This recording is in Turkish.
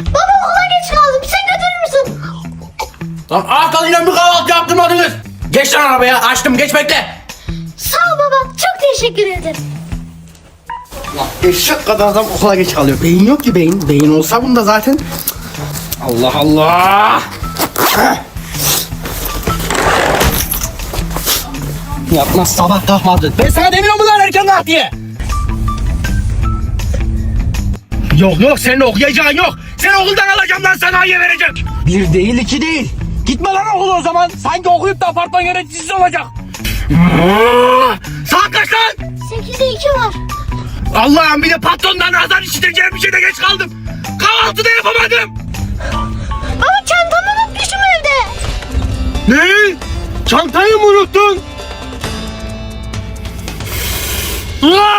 Baba okula geç kaldım. Sen götürür müsün? Lan arkalıyla bir kahvaltı yaptırmadınız. Geç lan arabaya açtım geç bekle. Sağ ol baba. Çok teşekkür ederim. Eşek kadar adam okula geç kalıyor. Beyin yok ki beyin. Beyin olsa bunda zaten. Allah Allah. Yapmaz sabah kalkmadı. Ben sana demiyorum mu lan erken kalk diye. Yok yok senin okuyacağın yok. Seni okuldan alacağım lan sanayiye vereceğim. Bir değil iki değil. Gitme lan okula o zaman. Sanki okuyup da apartman yöneticisi olacak. Saat kaç lan? 8'de 2 var. Allah'ım bir de patrondan azar işiteceğim bir şeyde geç kaldım. Kahvaltı da yapamadım. Baba çantamı unutmuşum evde. Ne? Çantayı mı unuttun? Aa!